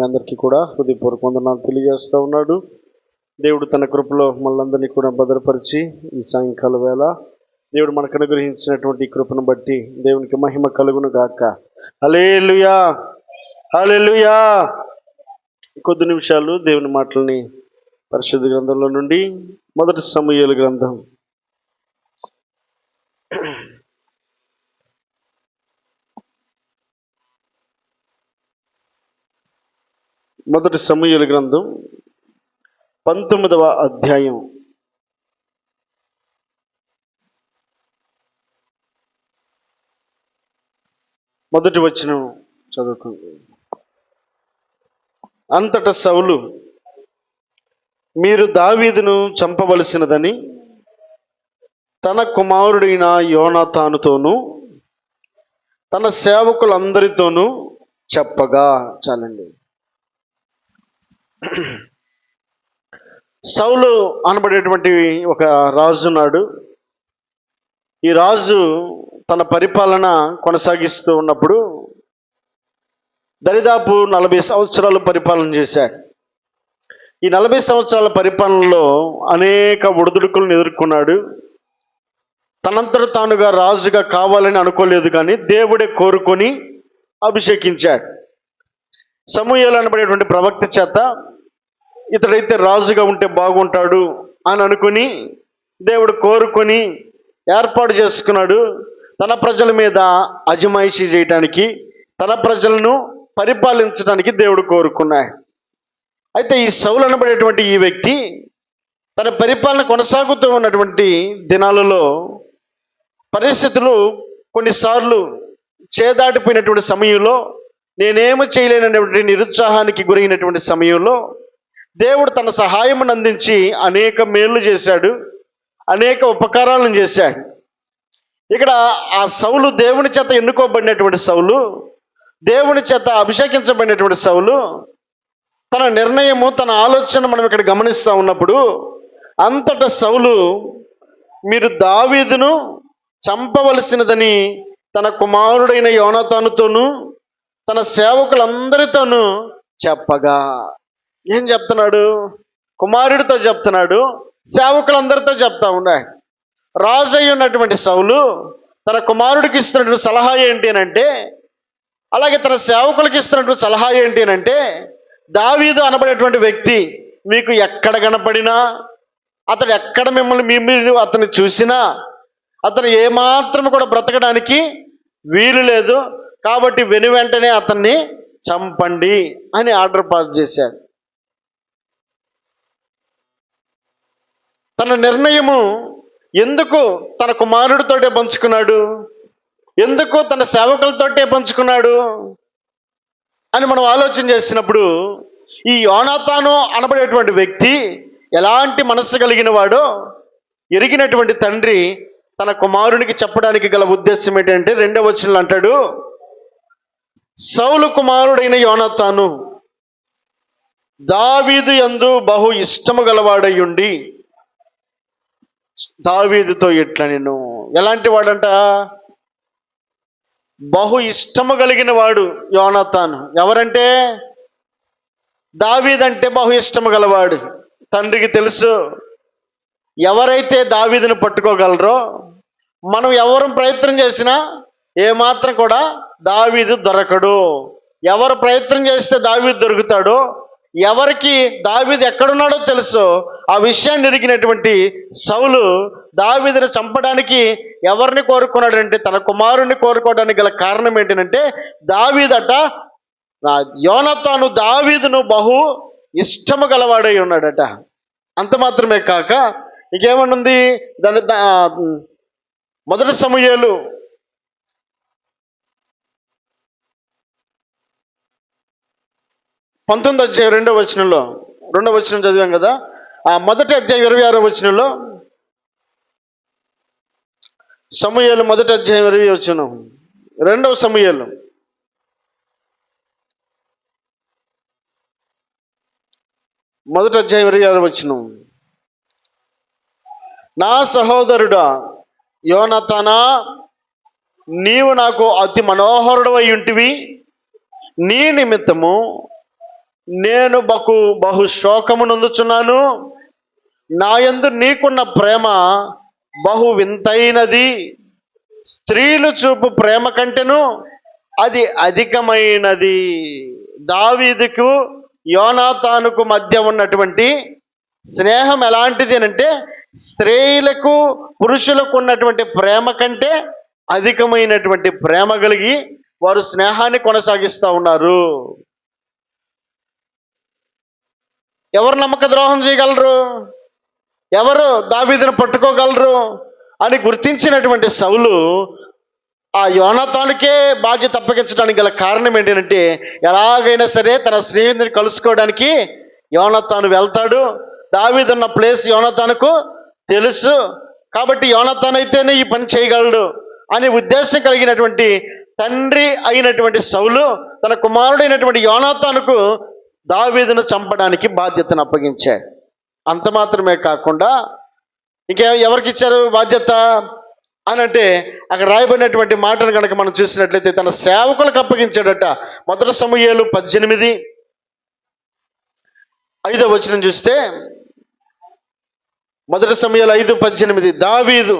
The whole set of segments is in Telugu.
మీ అందరికీ కూడా హృదయపూర్వక వందనాలు తెలియజేస్తూ ఉన్నాడు. దేవుడు తన కృపలో మనందరినీ కూడా భద్రపరిచి ఈ సాయంకాల వేళ దేవుడు మనకు అనుగ్రహించినటువంటి కృపను బట్టి దేవునికి మహిమ కలుగును గాక. హలేలుయా హలేలుయా కొద్ది నిమిషాలు దేవుని మాటల్ని పరిశుద్ధ గ్రంథంలో నుండి మొదటి సమయాల గ్రంథం. మొదటి సమూహల గ్రంథం పంతొమ్మిదవ అధ్యాయం. మొదటి వచ్చిన చదువుకు అంతట సౌలు మీరు దావీదును చంపవలసినదని తన కుమారుడైన యోనాతానుతోనూ తన సేవకులందరితోనూ చెప్పగా చాలండి. సౌలు అనబడేటువంటి ఒక రాజు ఉన్నాడు. ఈ రాజు తన పరిపాలన కొనసాగిస్తూ ఉన్నప్పుడు దరిదాపు నలభై సంవత్సరాలు పరిపాలన చేశాడు. ఈ నలభై సంవత్సరాల పరిపాలనలో అనేక ఒడిదుడుకులను ఎదుర్కొన్నాడు. తనంతట తానుగా రాజుగా కావాలని అనుకోలేదు కానీ దేవుడే కోరుకొని అభిషేకించాడు. సమూహాలు అనబడేటువంటి ప్రవక్త చేత ఇతడైతే రాజుగా ఉంటే బాగుంటాడు అని అనుకుని దేవుడు కోరుకొని ఏర్పాటు చేసుకున్నాడు. తన ప్రజల మీద అజమాయిషీ చేయటానికి తన ప్రజలను పరిపాలించడానికి దేవుడు కోరుకున్నాడు. అయితే ఈ సౌలు అనబడేటువంటి ఈ వ్యక్తి తన పరిపాలన కొనసాగుతూ ఉన్నటువంటి దినాలలో పరిస్థితులు కొన్నిసార్లు చేదాటిపోయినటువంటి సమయంలో నేనేమి చేయలేనటువంటి నిరుత్సాహానికి గురైనటువంటి సమయంలో దేవుడు తన సహాయమును అందించి అనేక మేలు చేశాడు అనేక ఉపకారాలను చేశాడు. ఇక్కడ ఆ సౌలు దేవుని చేత ఎన్నుకోబడినటువంటి సౌలు దేవుని చేత అభిషేకించబడినటువంటి సౌలు తన నిర్ణయము తన ఆలోచన మనం ఇక్కడ గమనిస్తూ ఉన్నప్పుడు అంతటా సౌలు మీరు దావీదును చంపవలసినదని తన కుమారుడైన యోనతానుతోనూ తన సేవకులందరితోనూ చెప్పగా. ఏం చెప్తున్నాడు? కుమారుడితో చెప్తున్నాడు సేవకులందరితో చెప్తా ఉన్నాడు రాజు అయి ఉన్నటువంటి సౌలు తన కుమారుడికి ఇస్తున్నటువంటి సలహా ఏంటి అని అంటే అలాగే తన సేవకులకి ఇస్తున్నటువంటి సలహా ఏంటి అని అంటే దావీదు అనబడేటువంటి వ్యక్తి మీకు ఎక్కడ కనపడినా అతడు ఎక్కడ మిమ్మల్ని మీ మీరు అతన్ని చూసినా అతను ఏమాత్రం కూడా బ్రతకడానికి వీలు లేదు. కాబట్టి వెను వెంటనే అతన్ని చంపండి అని ఆర్డర్ పాస్ చేశాడు. తన నిర్ణయము ఎందుకు తన కుమారుడితోటే పంచుకున్నాడు? ఎందుకు తన సేవకులతోటే పంచుకున్నాడు? అని మనం ఆలోచన చేసినప్పుడు ఈ యోనాతాను అనబడేటువంటి వ్యక్తి ఎలాంటి మనస్సు కలిగిన వాడో ఎరిగినటువంటి తండ్రి తన కుమారునికి చెప్పడానికి గల ఉద్దేశం ఏంటంటే రెండవ వచనంలో అంటాడు సౌలు కుమారుడైన యోనాతాను దావీదు యందు బహు ఇష్టము గలవాడై ఉండి దావీదుతో ఇట్లా నేను ఎలాంటి వాడంట? బహు ఇష్టము కలిగిన వాడు యోనతాను. ఎవరంటే? దావీదంటే బహు ఇష్టము గలవాడు. తండ్రికి తెలుసు ఎవరైతే దావీదును పట్టుకోగలరో మనం ఎవరు ప్రయత్నం చేసినా ఏమాత్రం కూడా దావీదు దొరకడు. ఎవరు ప్రయత్నం చేస్తే దావీదు దొరుకుతాడో ఎవరికి దావీది ఎక్కడున్నాడో తెలుసు. ఆ విషయాన్ని ఎరిగినటువంటి సౌలు దావీదిని చంపడానికి ఎవరిని కోరుకున్నాడంటే తన కుమారుణ్ణి కోరుకోవడానికి గల కారణం ఏంటంటే దావీదట నా యోనతాను దావీదును బహు ఇష్టము గలవాడై ఉన్నాడట. అంత మాత్రమే కాక ఇంకేమనుంది? దాని మొదటి సమయాలు పంతొమ్మిది అధ్యాయం రెండవ వచనంలో రెండవ వచనం చదివాం కదా? ఆ మొదటి అధ్యాయం ఇరవై ఆరో వచనంలో సమూహలు మొదటి అధ్యాయం ఇరవై వచనం. రెండవ సమూహలు మొదటి అధ్యాయం ఇరవై ఆరు వచనం. నా సహోదరుడా యోనతనా నీవు నాకు అతి మనోహరుడవై ఉంటివి. నీ నిమిత్తము నేను బహు బహు శోకము నొందుచున్నాను నా యందు నీకున్న ప్రేమ బహు వింతైనది స్త్రీలు చూపు ప్రేమ కంటేను అది అధికమైనది. దావీదుకు యోనాతానుకు మధ్య ఉన్నటువంటి స్నేహం ఎలాంటిది అంటే స్త్రీలకు పురుషులకు ఉన్నటువంటి ప్రేమ కంటే అధికమైనటువంటి ప్రేమ కలిగి వారు స్నేహాన్ని కొనసాగిస్తూ ఉన్నారు. ఎవరు నమ్మక ద్రోహం చేయగలరు? ఎవరు దావీదును పట్టుకోగలరు? అని గుర్తించినటువంటి సౌలు ఆ యోనతానికే బాధ్యత అప్పగించడానికి గల కారణం ఏంటంటే ఎలాగైనా సరే తన స్నేహితుని కలుసుకోవడానికి యోనతాను వెళ్తాడు. దావీదున్న ప్లేస్ యోనతానుకు తెలుసు. కాబట్టి యోనతాన్ అయితేనే ఈ పని చేయగలడు అనే ఉద్దేశం కలిగినటువంటి తండ్రి అయినటువంటి సౌలు తన కుమారుడైనటువంటి యోనాతానుకు దావీదును చంపడానికి బాధ్యతను అప్పగించాడు. అంత మాత్రమే కాకుండా ఇంకే ఎవరికి ఇచ్చారు బాధ్యత? అని అంటే అక్కడ రాయబడినటువంటి మాటను కనుక మనం చూసినట్లయితే తన సేవకులకు అప్పగించాడట. మొదటి సమయాలు పద్దెనిమిది ఐదో వచనం చూస్తే మొదటి సమయాలు ఐదు పద్దెనిమిది దావీదు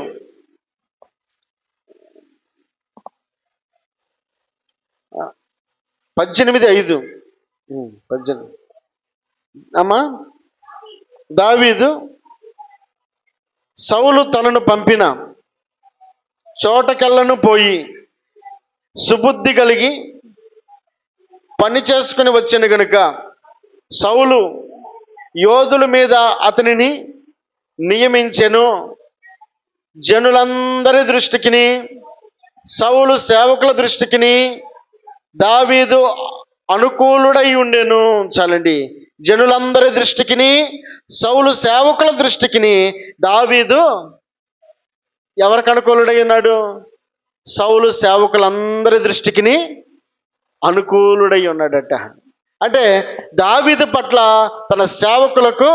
పద్దెనిమిది ఐదు పద్దెనిమిది. అమ్మా దావీదు సౌలు తనను పంపిన చోటకెళ్ళను పోయి సుబుద్ధి కలిగి పని చేసుకుని వచ్చిన గనుక సౌలు యోధుల మీద అతనిని నియమించెను. జనులందరి దృష్టికిని సౌలు సేవకుల దృష్టికిని దావీదు అనుకూలుడై ఉండెను చాలండి. జనులందరి దృష్టికిని సౌలు సేవకుల దృష్టికిని దావీదు ఎవరికి అనుకూలుడై ఉన్నాడు సౌలు సేవకులందరి దృష్టికిని అనుకూలుడై ఉన్నాడట అంటే దావీదు పట్ల తన సేవకులకు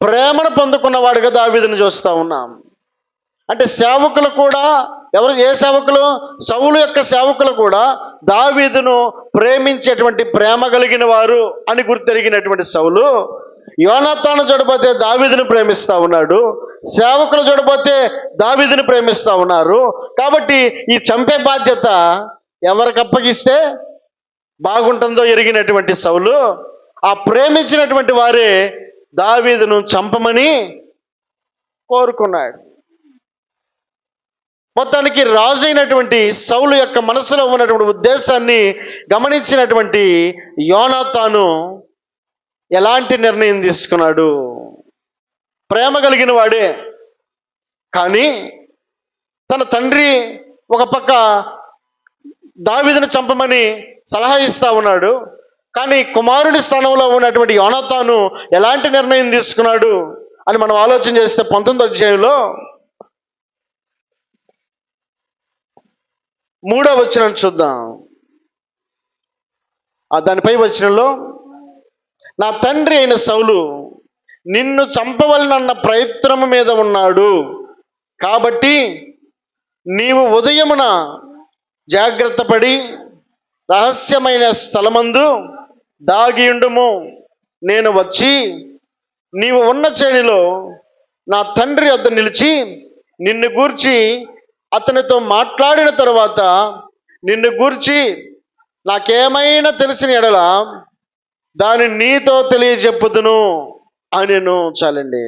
ప్రేమను పొందుకున్నవాడుగా దావీదును చూస్తూ ఉన్నాం. అంటే సేవకులు కూడా ఎవరు ఏ సేవకులు? సౌలు యొక్క సేవకులు కూడా దావీదును ప్రేమించేటువంటి ప్రేమ కలిగిన వారు అని గుర్తెరిగినటువంటి సౌలు. యోనాతాను చూడబోతే దావీదును ప్రేమిస్తా ఉన్నాడు. సేవకులు చూడబోతే దావీదును ప్రేమిస్తా ఉన్నారు. కాబట్టి ఈ చంపే బాధ్యత ఎవరికి అప్పగిస్తే బాగుంటుందో ఎరిగినటువంటి సౌలు. ఆ ప్రేమించినటువంటి వారే దావీదును చంపమని కోరుకున్నాడు. మొత్తానికి రాజు అయినటువంటి సౌలు యొక్క మనసులో ఉన్నటువంటి ఉద్దేశాన్ని గమనించినటువంటి యోనాతాను ఎలాంటి నిర్ణయం తీసుకున్నాడు? ప్రేమ కలిగిన వాడే. కానీ తన తండ్రి ఒక పక్క దావిదను చంపమని సలహా ఇస్తా ఉన్నాడు. కానీ కుమారుడి స్థానంలో ఉన్నటువంటి యోనాతాను ఎలాంటి నిర్ణయం తీసుకున్నాడు అని మనం ఆలోచన చేస్తే పంతొమ్మిది అధ్యాయంలో మూడో వచనం చూద్దాం. ఆ దానిపై వచనంలో నా తండ్రి అయిన సౌలు నిన్ను చంపవలనన్న ప్రయత్నము మీద ఉన్నాడు. కాబట్టి నీవు ఉదయమున జాగ్రత్త పడి రహస్యమైన స్థలమందు దాగియుండుము నేను వచ్చి నీవు ఉన్న చేనిలో నా తండ్రి వద్ద నిలిచి నిన్ను గూర్చి అతనితో మాట్లాడిన తరువాత నిన్ను గూర్చి నాకేమైనా తెలిసిన ఎడల దాని నీతో తెలియజెప్పుదును అనెను చాలండి.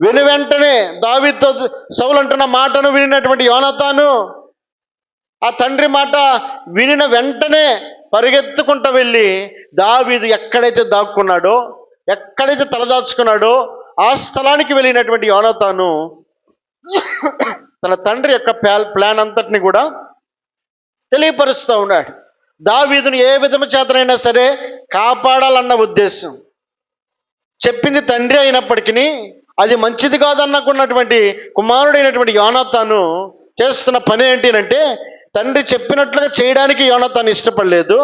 విని వెంటనే దావితో సౌలు అంటున్న మాటను వినినటువంటి యోనతాను ఆ తండ్రి మాట వినిన వెంటనే పరిగెత్తుకుంటూ వెళ్ళి దావీదు ఎక్కడైతే దాక్కున్నాడో ఎక్కడైతే తలదాచుకున్నాడో ఆ స్థలానికి వెళ్ళినటువంటి యోనతాను తన తండ్రి యొక్క ప్లాన్ అంతటిని కూడా తెలియపరుస్తూ ఉన్నాడు. దావీదును ఏ విధము చేతనైనా సరే కాపాడాలన్న ఉద్దేశం. చెప్పింది తండ్రి అయినప్పటికీ అది మంచిది కాదన్నకున్నటువంటి కుమారుడైనటువంటి యోనాతాను చేస్తున్న పని ఏంటినంటే తండ్రి చెప్పినట్లుగా చేయడానికి యోనాతాను ఇష్టపడలేదు.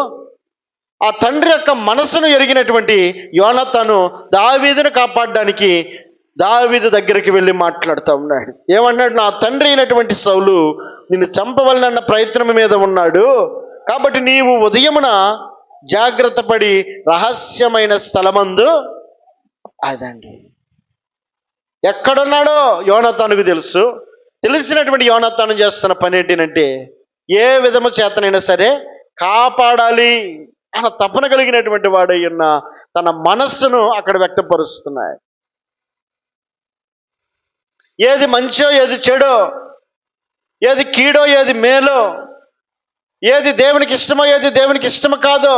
ఆ తండ్రి యొక్క మనసును ఎరిగినటువంటి యోనతను దావీదును కాపాడడానికి దావీదు దగ్గరికి వెళ్ళి మాట్లాడుతూ ఉన్నాడు. ఏమన్నాడు? నా తండ్రి అయినటువంటి సౌలు నిన్ను చంపవలనన్న ప్రయత్నం మీద ఉన్నాడు. కాబట్టి నీవు ఉదయమున జాగ్రత్త పడి రహస్యమైన స్థలమందు అదండి ఎక్కడున్నాడో యోనతానుకు తెలుసు. తెలిసినటువంటి యోనతాను చేస్తున్న పని ఏంటంటే ఏ విధము చేతనైనా సరే కాపాడాలి అన్న తపన కలిగినటువంటి వాడై ఉన్న తన మనస్సును అక్కడ వ్యక్తపరుస్తున్నాయి ఏది మంచో ఏది చెడో ఏది కీడో ఏది మేలో ఏది దేవునికి ఇష్టమో ఏది దేవునికి ఇష్టం కాదో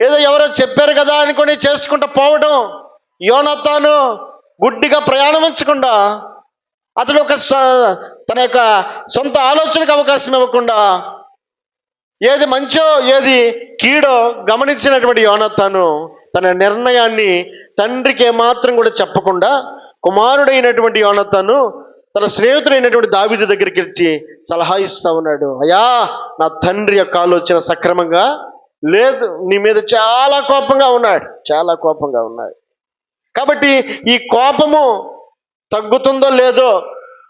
ఏదో ఎవరో చెప్పారు కదా అనుకుని చేసుకుంటూ పోవడం యోనతాను గుడ్డిగా ప్రయాణించకుండా అతడు ఒక తన యొక్క సొంత ఆలోచనకు అవకాశం ఇవ్వకుండా ఏది మంచో ఏది కీడో గమనించినటువంటి యోనతాను తన నిర్ణయాన్ని తండ్రికి ఏమాత్రం కూడా చెప్పకుండా కుమారుడైనటువంటి యోనతను తన స్నేహితుడైనటువంటి దావిది దగ్గరికి వచ్చి సలహా ఇస్తా ఉన్నాడు. అయ్యా నా తండ్రి యొక్క ఆలోచన సక్రమంగా లేదు. నీ మీద చాలా కోపంగా ఉన్నాడు. చాలా కోపంగా ఉన్నాడు. కాబట్టి ఈ కోపము తగ్గుతుందో లేదో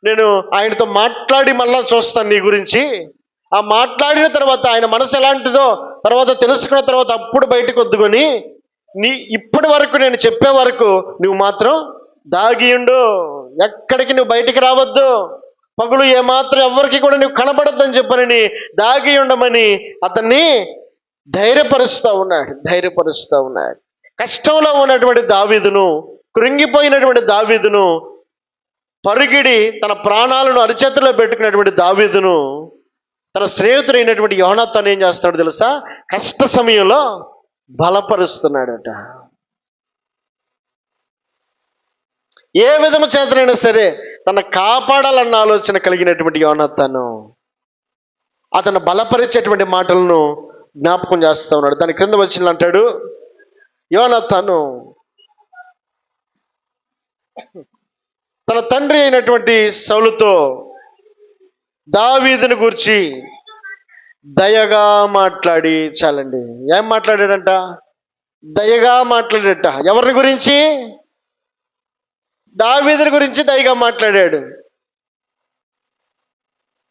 నేను ఆయనతో మాట్లాడి మళ్ళా చూస్తాను నీ గురించి. ఆ మాట్లాడిన తర్వాత ఆయన మనసు ఎలాంటిదో తర్వాత తెలుసుకున్న తర్వాత అప్పుడు బయటకు వద్దుకొని నీ ఇప్పటి వరకు నేను చెప్పే వరకు నువ్వు మాత్రం దాగియుండు ఎక్కడికి నువ్వు బయటికి రావద్దు. పగులు ఏమాత్రం ఎవరికి కూడా నువ్వు కనబడద్దని చెప్పనని దాగి ఉండమని అతన్ని ధైర్యపరుస్తూ ఉన్నాడు ధైర్యపరుస్తూ ఉన్నాడు. కష్టంలో ఉన్నటువంటి దావీదును కృంగిపోయినటువంటి దావీదును పరుగిడి తన ప్రాణాలను అరిచేతుల్లో పెట్టుకున్నటువంటి దావీదును తన స్నేహితుడైనటువంటి యోనత్తాను ఏం చేస్తున్నాడు తెలుసా? కష్ట సమయంలో బలపరుస్తున్నాడట. ఏ విధము చేతనైనా సరే తన కాపాడాలన్న ఆలోచన కలిగినటువంటి యోనత్తాను అతను బలపరిచేటువంటి మాటలను జ్ఞాపకం చేస్తూ ఉన్నాడు. దాని క్రింద వచ్చిన అంటాడు యోనత్తాను తన తండ్రి అయినటువంటి సౌలుతో దావీదుని గురించి దయగా మాట్లాడి చాలండి. ఏం మాట్లాడాడంట? దయగా మాట్లాడట ఎవరిని గురించి? దావీదుని గురించి దయగా మాట్లాడాడు.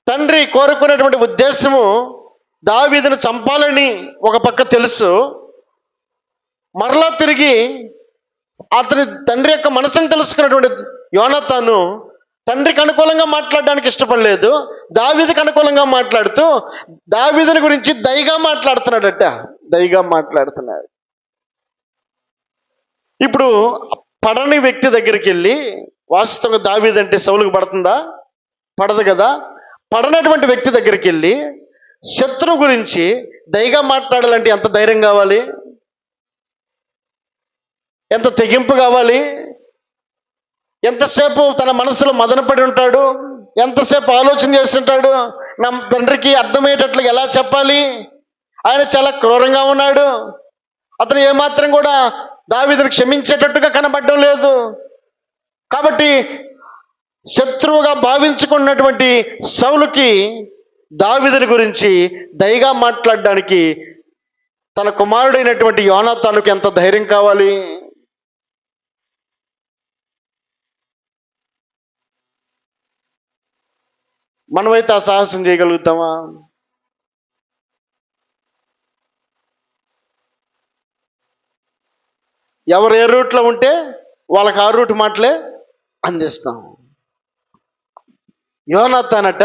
తండ్రి కోరుకున్నటువంటి ఉద్దేశము దావీదును చంపాలని ఒక పక్క తెలుసు. మరలా తిరిగి అతని తండ్రి యొక్క మనసును తెలుసుకున్నటువంటి యోనతాను తండ్రికి అనుకూలంగా మాట్లాడడానికి ఇష్టపడలేదు. దావీదికి అనుకూలంగా మాట్లాడుతూ దావీదుని గురించి దయగా మాట్లాడుతున్నాడట. దయగా మాట్లాడుతున్నాడు. ఇప్పుడు పడని వ్యక్తి దగ్గరికి వెళ్ళి వాస్తవంగా దావీదంటే సౌలుకు పడుతుందా? పడదు కదా. పడనటువంటి వ్యక్తి దగ్గరికి వెళ్ళి శత్రువు గురించి దయగా మాట్లాడాలంటే ఎంత ధైర్యం కావాలి? ఎంత తెగింపు కావాలి? ఎంతసేపు తన మనసులో మదనపడి ఉంటాడు? ఎంతసేపు ఆలోచన చేస్తుంటాడు? నా తండ్రికి అర్థమయ్యేటట్లు ఎలా చెప్పాలి? ఆయన చాలా క్రూరంగా ఉన్నాడు. అతను ఏమాత్రం కూడా దావీదును క్షమించేటట్టుగా కనబడడం లేదు. కాబట్టి శత్రువుగా భావించుకున్నటువంటి సౌలుకి దావీదుని గురించి దయగా మాట్లాడడానికి తన కుమారుడైనటువంటి యోనాతానుకు ఎంత ధైర్యం కావాలి? మనమైతే ఆ సాహసం చేయగలుగుతామా? ఎవరు ఏ రూట్లో ఉంటే వాళ్ళకి ఆ రూట్ మాటలే అందిస్తాం. యోనత్తానట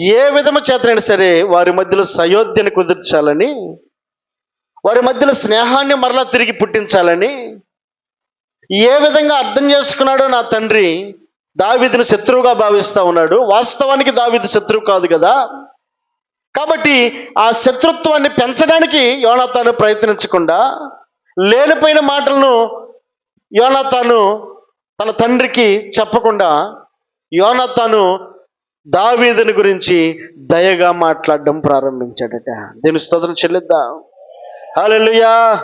ఏ విధము చేతనైనా సరే వారి మధ్యలో సయోధ్యను కుదిర్చాలని వారి మధ్యలో స్నేహాన్ని మరలా తిరిగి పుట్టించాలని ఏ విధంగా అర్థం చేసుకున్నాడో నా తండ్రి దావీదును శత్రువుగా భావిస్తూ ఉన్నాడు. వాస్తవానికి దావీదు శత్రువు కాదు కదా. కాబట్టి ఆ శత్రుత్వాన్ని పెంచడానికి యోనతాను ప్రయత్నించకుండా లేనిపోయిన మాటలను యోనతాను తన తండ్రికి చెప్పకుండా యోనతాను దావీదుని గురించి దయగా మాట్లాడడం ప్రారంభించాడట. దీని స్తోత్రం చెల్లిద్దాం. హల్లెలూయా.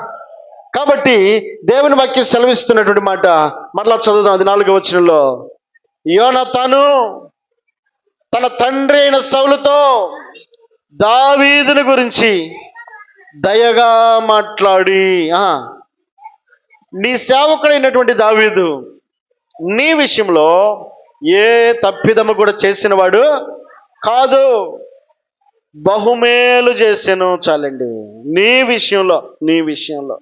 కాబట్టి దేవుని వాక్యం సెలవిస్తున్నటువంటి మాట మరలా చదువుదాం. అది నాలుగో వచనంలో యోనతాను తన తండ్రి అయిన సౌలుతో దావీదుని గురించి దయగా మాట్లాడి. నీ సేవకుడైనటువంటి దావీదు నీ విషయంలో ఏ తప్పిదము కూడా చేసినవాడు కాదు. బహుమేలు చేసాను చాలండి. నీ విషయంలో నీ విషయంలో.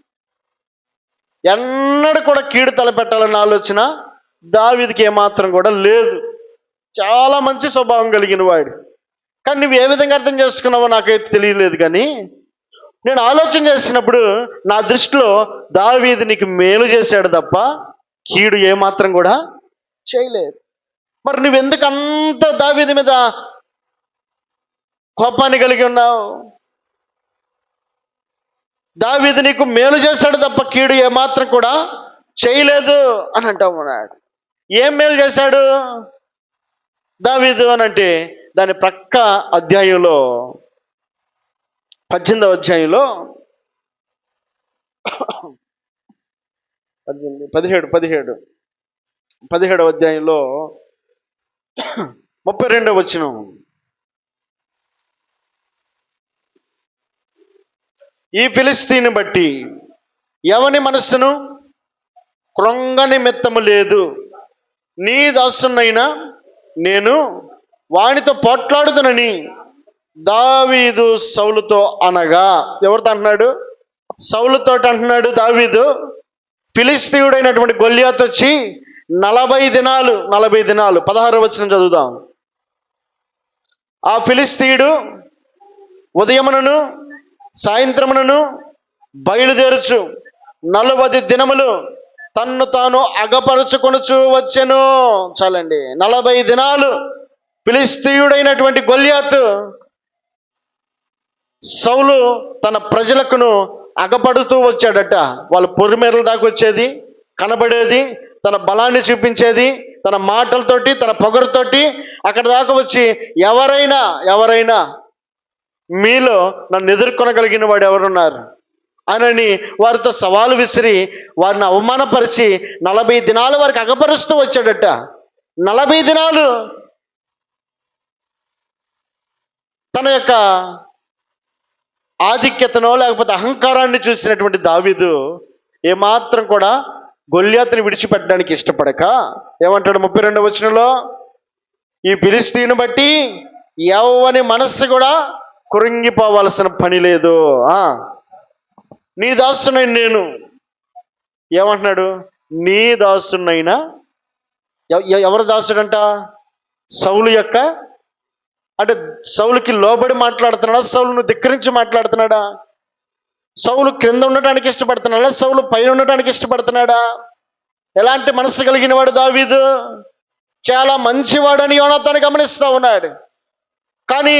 ఎన్నడూ కూడా కీడు తలపెట్టాలన్న ఆలోచన దావిదికి ఏమాత్రం కూడా లేదు. చాలా మంచి స్వభావం కలిగిన వాడు కానీ నువ్వు ఏ విధంగా అర్థం చేసుకున్నావో నాకైతే తెలియలేదు కానీ నేను ఆలోచన చేసినప్పుడు నా దృష్టిలో దావీది నీకు మేలు చేశాడు తప్ప కీడు ఏమాత్రం కూడా చేయలేదు. మరి నువ్వెందుకు అంత దావీది మీద కోపాన్ని కలిగి ఉన్నావు? దావీది నీకు మేలు చేశాడు తప్ప కీడు ఏమాత్రం కూడా చేయలేదు అని అంటాం ఉన్నాడు ఏం మేలు చేశాడు? దావీదు అని అంటే దాని ప్రక్క అధ్యాయంలో పద్దెనిమిదవ అధ్యాయంలో పద్దెనిమిది పదిహేడు పదిహేడు పదిహేడవ అధ్యాయంలో ముప్పై రెండవ వచ్చిన ఈ ఫిలిస్తీని బట్టి ఎవని మనస్సును క్రొంగని మెత్తము లేదు. నీ దాసునైనా నేను వానితో పోట్లాడుదునని దావీదు సౌలుతో అనగా ఎవరితో అంటున్నాడు? సౌలుతో అంటున్నాడు దావీదు. ఫిలిస్తీయుడైనటువంటి గొల్యాత్ వచ్చి నలభై దినాలు నలభై దినాలు పదహారు వచ్చిన చదువుదాం. ఆ ఫిలిస్తీయుడు ఉదయమునను సాయంత్రమునను బయలుదేరుచు నలభై దినములు తన్ను తాను అగపరుచుకొనుచు వచ్చెను. చాలండి. నలభై దినాలు ఫిలిస్తీయుడైనటువంటి గొల్యాత్ సౌలు తన ప్రజలకును అగపడుతూ వచ్చాడట. వాళ్ళ పొరిమేరల దాకా వచ్చేది కనబడేది తన బలాన్ని చూపించేది తన మాటలతోటి తన పొగరుతోటి అక్కడ దాకా వచ్చి ఎవరైనా ఎవరైనా మీలో నన్ను ఎదుర్కొనగలిగిన వాడు ఎవరున్నారు? అనని వారితో సవాలు విసిరి వారిని అవమానపరిచి నలభై దినాలు వారికి అగపరుస్తూ వచ్చాడట. నలభై దినాలు తన యొక్క ఆధిక్యతనో లేకపోతే అహంకారాన్ని చూసినటువంటి దావీదు ఏమాత్రం కూడా గొల్యాత్ని విడిచిపెట్టడానికి ఇష్టపడక. ఏమంటాడు ముప్పై రెండవ వచనంలో? ఈ పిలిస్తీని బట్టి ఎవని మనస్సు కూడా కురింగిపోవలసిన పని లేదు. నీ దాస్తున్నాయి నేను. ఏమంటున్నాడు? నీ దాసునైనా ఎవరు దాసుడంట? సౌలు యొక్క అంటే సౌలుకి లోబడి మాట్లాడుతున్నాడా? సౌలును ధిక్కరించి మాట్లాడుతున్నాడా? సౌలు క్రింద ఉండటానికి ఇష్టపడుతున్నాడా? సౌలు పైన ఉండటానికి ఇష్టపడుతున్నాడా? ఎలాంటి మనస్సు కలిగిన వాడు దావీదు? చాలా మంచివాడని యోనాతాను గమనిస్తూ ఉన్నాడు. కానీ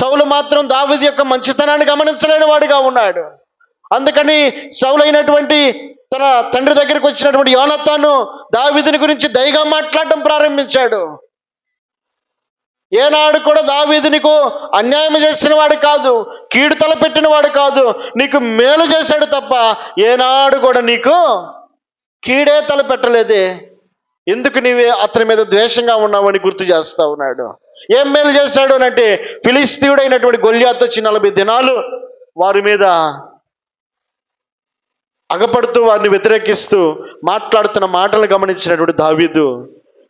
సౌలు మాత్రం దావీదు యొక్క మంచితనాన్ని గమనించలేని వాడుగా ఉన్నాడు. అందుకని సౌలైనటువంటి తన తండ్రి దగ్గరికి వచ్చినటువంటి యోనత్తాను దావీదుని గురించి దయగా మాట్లాడడం ప్రారంభించాడు. ఏనాడు కూడా దావీదు నీకు అన్యాయం చేసిన వాడు కాదు కీడు తలపెట్టిన వాడు కాదు నీకు మేలు చేశాడు తప్ప ఏనాడు కూడా నీకు కీడే తలపెట్టలేదే. ఎందుకు నీవే అతని మీద ద్వేషంగా ఉన్నావని గుర్తు చేస్తా ఉన్నాడు. ఏం మేలు చేశాడు అని అంటే ఫిలిస్తీయుడైనటువంటి గొల్యాత్ వచ్చి నలభై దినాలు వారి మీద అగపడుతూ వారిని వ్యతిరేకిస్తూ మాట్లాడుతున్న మాటలు గమనించినటువంటి దావీదు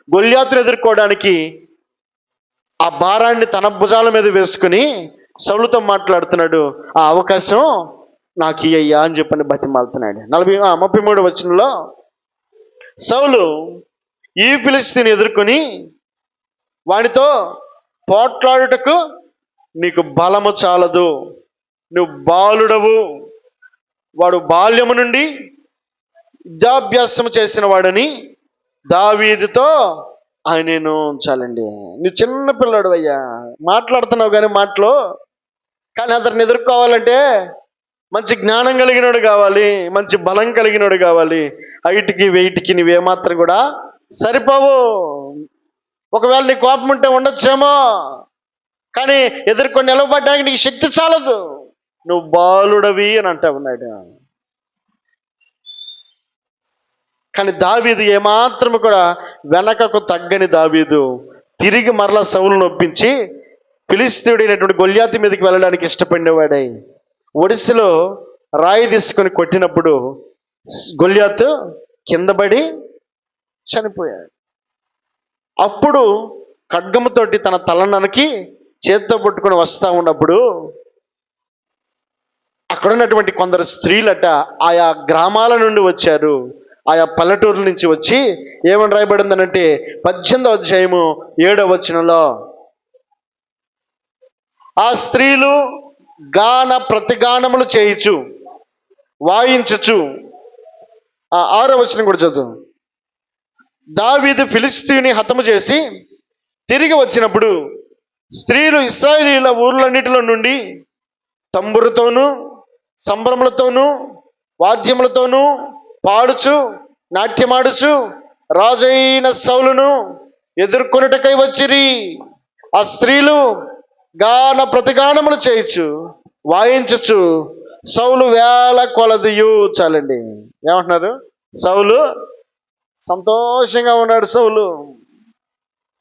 గొల్యాత్ను ఎదుర్కోవడానికి ఆ భారాన్ని తన భుజాల మీద వేసుకుని సౌలుతో మాట్లాడుతున్నాడు ఆ అవకాశం నాకు ఇయ్యా అని చెప్పని బతిమాలుతున్నాడు. నలభై ముప్పై మూడు వచనంలో సౌలు ఈ ఫిలిస్తీని ఎదుర్కొని వానితో పోట్లాడుటకు నీకు బలము చాలదు నువ్వు బాలుడవు. వాడు బాల్యము నుండి విద్యాభ్యాసం చేసిన వాడని దావీదితో ఆయన నేను ఉంచాలండి. నువ్వు చిన్నపిల్లాడు అయ్యా. మాట్లాడుతున్నావు కానీ మాటలు. కానీ అతన్ని ఎదుర్కోవాలంటే మంచి జ్ఞానం కలిగినోడు కావాలి మంచి బలం కలిగినోడు కావాలి. హైట్కి వెయిట్కి నువ్వేమాత్రం కూడా సరిపోవు. ఒకవేళ నీ కోపం ఉంటే ఉండొచ్చేమో. కానీ ఎదుర్కొని నిలబడడానికి నీకు శక్తి చాలదు. నువ్వు బాలుడవి అని అంటా ఉన్నాడు కానీ దావీదు ఏమాత్రం కూడా వెనకకు తగ్గని దావీదు. తిరిగి మరలా సౌలును ఒప్పించి ఫిలిస్తీయుడైనటువంటి గొల్యాతి మీదకి వెళ్ళడానికి ఇష్టపడినవాడై. ఒడిస్సులో రాయి తీసుకొని కొట్టినప్పుడు గొల్యాతు కిందపడి చనిపోయాడు. అప్పుడు ఖడ్గముతోటి తన తలనకి చేత్తో పట్టుకొని వస్తూ ఉన్నప్పుడు అక్కడ ఉన్నటువంటి కొందరు స్త్రీలట ఆయా గ్రామాల నుండి వచ్చారు. ఆయా పల్లెటూరు నుంచి వచ్చి ఏమని రాయబడిందనంటే పద్దెనిమిదవ అధ్యాయము ఏడవ వచనంలో ఆ స్త్రీలు గాన ప్రతిగానములు చేయించు వాయించచ్చు ఆ ఆరో వచనం కూడా చదువు. దావీదు ఫిలిస్తీని హతము చేసి తిరిగి వచ్చినప్పుడు స్త్రీలు ఇస్రాయేలీల ఊర్లన్నిటిలో నుండి తంబురుతోనూ సంబరములతోనూ వాద్యములతోనూ పాడుచు నాట్యమాడుచు రాజైన సౌలును ఎదుర్కొనుటకై వచ్చిరి. ఆ స్త్రీలు గాన ప్రతిగానములు చేయొచ్చు వాయించచ్చు సౌలు వేల కొలదియు చాలండి. ఏమంటున్నారు? సౌలు సంతోషంగా ఉన్నాడు సౌలు.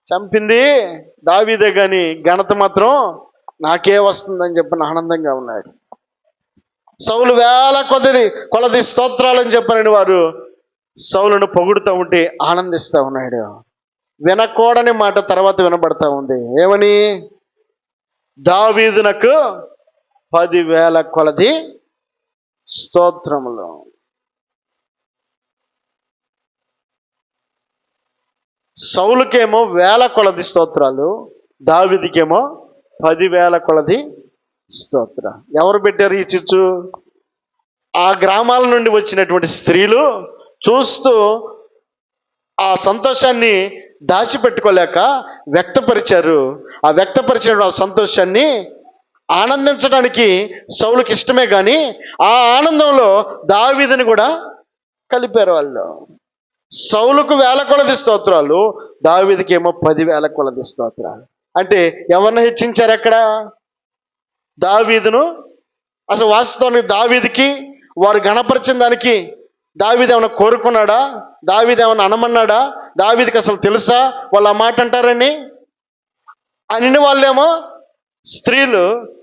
చంపింది దావీదే కానీ ఘనత మాత్రం నాకే వస్తుందని చెప్పిన ఆనందంగా ఉన్నాడు. సౌలు వేల కొద్దిని కొలది స్తోత్రాలని చెప్పనని వారు సౌలను పొగుడుతూ ఉంటే ఆనందిస్తూ ఉన్నాడు. వినకూడని మాట తర్వాత వినబడతా ఉంది. ఏమని? దావీదునకు పదివేల కొలది స్తోత్రములు. సౌలుకేమో వేల కొలది స్తోత్రాలు దావిదికేమో పదివేల కొలది స్తోత్ర. ఎవరు పెట్టారు ఈ చిచ్చు? ఆ గ్రామాల నుండి వచ్చినటువంటి స్త్రీలు చూస్తూ ఆ సంతోషాన్ని దాచిపెట్టుకోలేక వ్యక్తపరిచారు. ఆ వ్యక్తపరిచిన ఆ సంతోషాన్ని ఆనందించడానికి సౌలుకి ఇష్టమే కానీ ఆ ఆనందంలో దావీదని కూడా కలిపారు వాళ్ళు. సౌలుకు వేల కొలది స్తోత్రాలు దావీదికి ఏమో పదివేల కొలది స్తోత్రాలు. అంటే ఎవరిని హెచ్చించారు అక్కడ? దావీదును అసలు వాస్తవానికి దావీదికి వారు గణపరిచిన దానికి దావీది ఏమైనా కోరుకున్నాడా? దావీది ఏమైనా అనమన్నాడా? దావీదికి అసలు తెలుసా? వాళ్ళు ఆ మాట అంటారని అని వాళ్ళేమో స్త్రీలు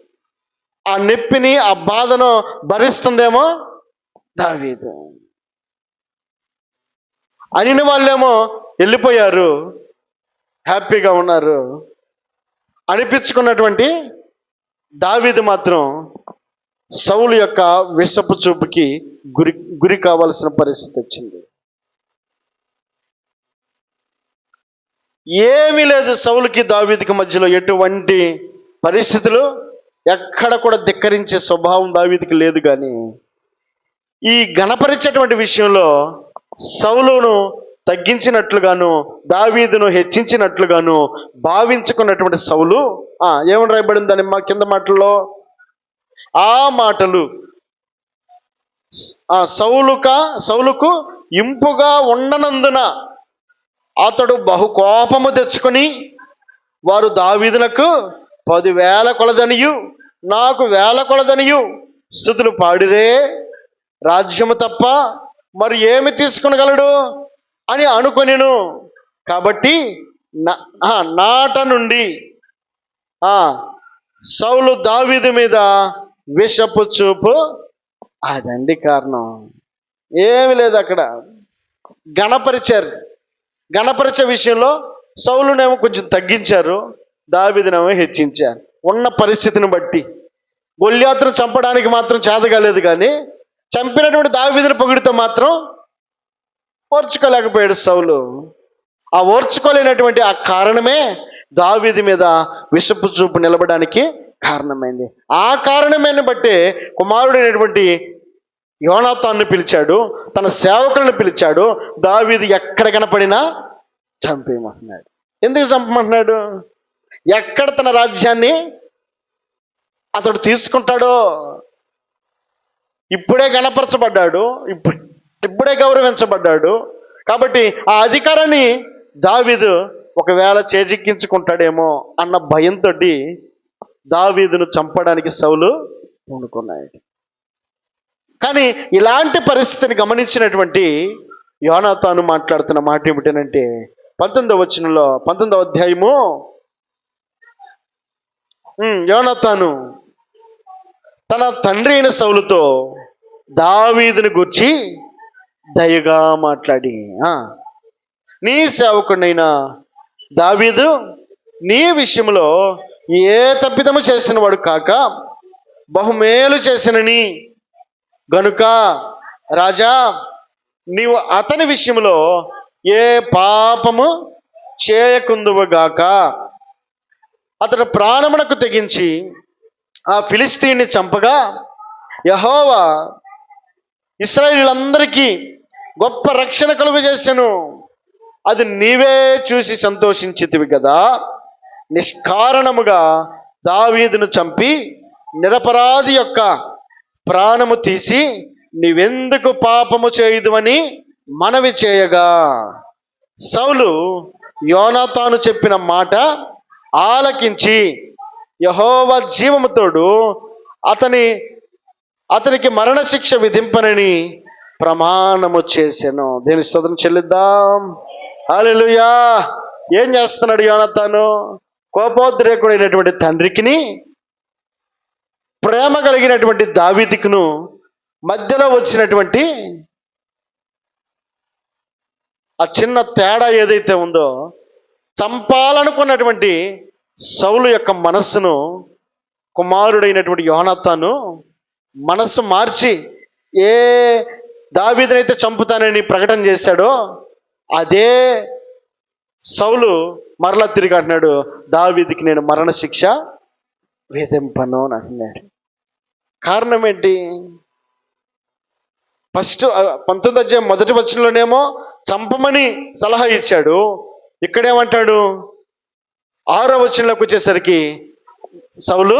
ఆ నొప్పిని ఆ బాధను భరిస్తుందేమో దావీదు. అని వాళ్ళేమో వెళ్ళిపోయారు. హ్యాపీగా ఉన్నారు. అనిపించుకున్నటువంటి దావీది మాత్రం సౌలు యొక్క విషపు చూపుకి గురి గురి కావాల్సిన పరిస్థితి వచ్చింది. ఏమీ లేదు సౌలుకి దావీదికి మధ్యలో ఎటువంటి పరిస్థితులు ఎక్కడ కూడా ధిక్కరించే స్వభావం దావీదికి లేదు కానీ ఈ గణపరిచేటువంటి విషయంలో సౌలును తగ్గించినట్లుగాను దావీదును హెచ్చించినట్లుగాను భావించుకున్నటువంటి సౌలు ఏమని రాయబడిందని మా కింద మాటల్లో? ఆ మాటలు ఆ సౌలుక సౌలుకు ఇంపుగా ఉండనందున అతడు బహు కోపము తెచ్చుకొని వారు దావీదులకు పదివేల కొలదనియు నాకు వేల కొలదనియు స్థుతులు పాడిరే రాజ్యము తప్ప మరి ఏమి తీసుకునగలడు? అని అనుకొనిను. కాబట్టి నా- నాట నుండి సౌలు దావిదు మీద విషపు చూపు. అదండి కారణం. ఏమి లేదు అక్కడ. గణపరిచారు గణపరిచే విషయంలో సౌలునేమో కొంచెం తగ్గించారు దావిదినేమో హెచ్చించారు. ఉన్న పరిస్థితిని బట్టి. గొల్యాత్రను చంపడానికి మాత్రం చేతగాలేదు కానీ చంపినటువంటి దావిదిని పొగిడితో మాత్రం ఓర్చుకోలేకపోయాడు సౌలు. ఆ ఓర్చుకోలేనటువంటి ఆ కారణమే దావీది మీద విషపు చూపు నిలబడడానికి కారణమైంది. ఆ కారణమైన బట్టే కుమారుడైనటువంటి యోనాతాన్ని పిలిచాడు తన సేవకులను పిలిచాడు దావీది ఎక్కడ కనపడినా చంపేయమంటున్నాడు. ఎందుకు చంపమంటున్నాడు? ఎక్కడ తన రాజ్యాన్ని అతడు తీసుకుంటాడో ఇప్పుడే గణపరచబడ్డాడు ఇప్పుడు ఇప్పుడే గౌరవించబడ్డాడు. కాబట్టి ఆ అధికారాన్ని దావీదు ఒకవేళ చేజిక్కించుకుంటాడేమో అన్న భయంతో దావీదును చంపడానికి సౌలు పూనుకున్నాడు. కానీ ఇలాంటి పరిస్థితిని గమనించినటువంటి యోనాతాను మాట్లాడుతున్న మాట ఏమిటనంటే పంతొమ్మిదవ వచనంలో పంతొమ్మిదవ అధ్యాయము. యోనాతాను తన తండ్రి అయిన సౌలుతో దావీదుని గుర్చి దయగా మాట్లాడి. నీ సేవకుడైన దావీదు నీ విషయంలో ఏ తప్పిదము చేసిన వాడు కాక బహుమేలు చేసినని గనుక రాజా నీవు అతని విషయంలో ఏ పాపము చేయకుందువుగాక అతడు ప్రాణమునకు తెగించి ఆ ఫిలిస్తీన్ని చంపగా యహోవా ఇస్రాయిలందరికీ గొప్ప రక్షణ కలుగు చేశాను. అది నీవే చూసి సంతోషించితివి కదా. నిష్కారణముగా దావీదును చంపి నిరపరాధి యొక్క ప్రాణము తీసి నీవెందుకు పాపము చేయుదువని మనవి చేయగా. సౌలు యోనాతాను చెప్పిన మాట ఆలకించి యహోవ జీవముతోడు అతని అతనికి మరణశిక్ష విధింపనని ప్రమాణము చేశాను. దేని స్తోత్రం చెల్లిద్దాం. అలెలుయా ఏం చేస్తున్నాడు యోనతాను? కోపోద్రేకుడైనటువంటి తండ్రికిని ప్రేమ కలిగినటువంటి దావిదికును మధ్యలో వచ్చినటువంటి ఆ చిన్న తేడా ఏదైతే ఉందో చంపాలనుకున్నటువంటి సౌలు యొక్క మనస్సును కుమారుడైనటువంటి యోనతాను మనస్సు మార్చి ఏ దావీదునైతే చంపుతానని ప్రకటన చేశాడో అదే సౌలు మరలా తిరిగి అంటున్నాడు దావీదికి నేను మరణ శిక్ష వేధింపను అని అంటున్నాడు. కారణం ఏంటి? ఫస్ట్ పంతొమ్మిది అధ్యాయం మొదటి వచనంలోనేమో చంపమని సలహా ఇచ్చాడు. ఇక్కడేమంటాడు? ఆరో వచనంలోకి వచ్చేసరికి సౌలు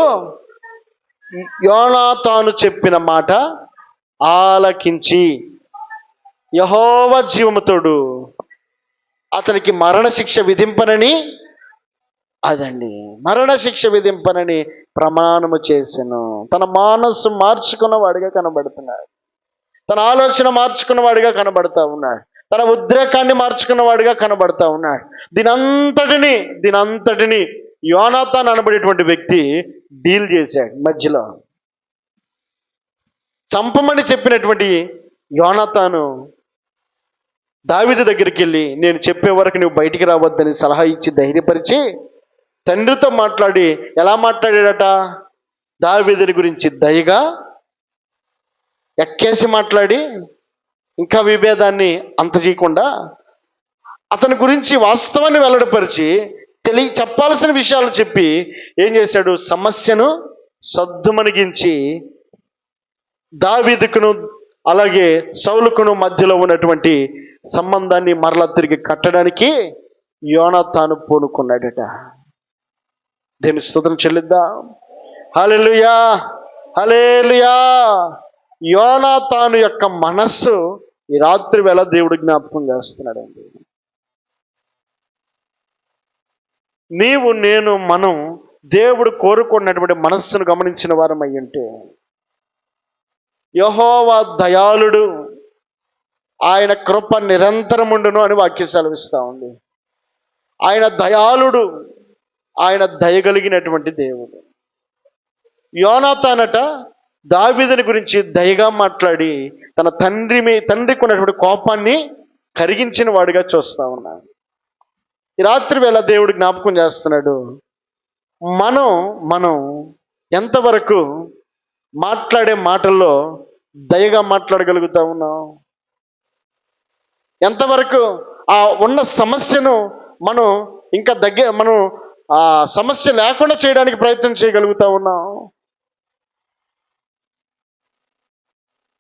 యోనాతాను చెప్పిన మాట ఆలకించి యహోవ జీవముతోడు అతనికి మరణశిక్ష విధింపనని అదండి. మరణశిక్ష విధింపనని ప్రమాణము చేశాను తన మనస్సు మార్చుకున్న వాడిగా కనబడుతున్నాడు. తన ఆలోచన మార్చుకున్న వాడిగా కనబడతా ఉన్నాడు. తన ఉద్రేకాన్ని మార్చుకున్న వాడిగా కనబడతా ఉన్నాడు. దీనంతటిని దీనంతటిని యోనాథాన్ అనబడేటువంటి వ్యక్తి డీల్ చేశాడు మధ్యలో. చంపమని చెప్పినటువంటి యోనాతాను దావిది దగ్గరికి వెళ్ళి నేను చెప్పే వరకు నువ్వు బయటికి రావద్దని సలహా ఇచ్చి ధైర్యపరిచి తండ్రితో మాట్లాడి ఎలా మాట్లాడాడట? దావిదని గురించి దయగా ఎక్కేసి మాట్లాడి ఇంకా విభేదాన్ని అంత చేయకుండా అతని గురించి వాస్తవాన్ని వెల్లడిపరిచి తెలియ చెప్పాల్సిన విషయాలు చెప్పి ఏం చేశాడు? సమస్యను సద్దుమణిగించి దావీదుకును అలాగే సౌలుకును మధ్యలో ఉన్నటువంటి సంబంధాన్ని మరలా తిరిగి కట్టడానికి యోనతాను పూనుకున్నాడట. దేని స్తోత్రం చెల్లిద్దా. హలెలుయా హలేలుయా యోనాతాను యొక్క మనస్సు ఈ రాత్రి వేళ దేవుడు జ్ఞాపకం చేస్తున్నాడండి. నీవు నేను మనం దేవుడు కోరుకున్నటువంటి మనస్సును గమనించిన వారం అయ్యుంటే యహోవా దయాళుడు. ఆయన కృప నిరంతరముండును అని వాక్య సెలవిస్తూ ఉంది. ఆయన దయాళుడు. ఆయన దయగలిగినటువంటి దేవుడు. యోనాతానట దావిదని గురించి దయగా మాట్లాడి తన తండ్రి మీ తండ్రికి ఉన్నటువంటి కోపాన్ని కరిగించిన వాడిగా చూస్తా ఉన్నాడు ఈ రాత్రి వేళ దేవుడు జ్ఞాపకం చేస్తున్నాడు. మనం మనం ఎంతవరకు మాట్లాడే మాటల్లో దయగా మాట్లాడగలుగుతా ఉన్నాం. ఎంతవరకు ఆ ఉన్న సమస్యను మనం ఇంకా దగ్గర మనం ఆ సమస్య లేకుండా చేయడానికి ప్రయత్నం చేయగలుగుతా ఉన్నాం.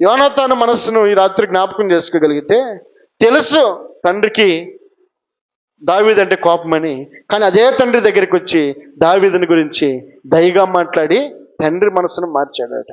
యోనాతాను మనస్సును ఈ రాత్రి జ్ఞాపకం చేసుకోగలిగితే తెలుసు తండ్రికి దావీదంటే కోపమని కానీ అదే తండ్రి దగ్గరికి వచ్చి దావీదుని గురించి దయగా మాట్లాడి తండ్రి మనసును మార్చాడట.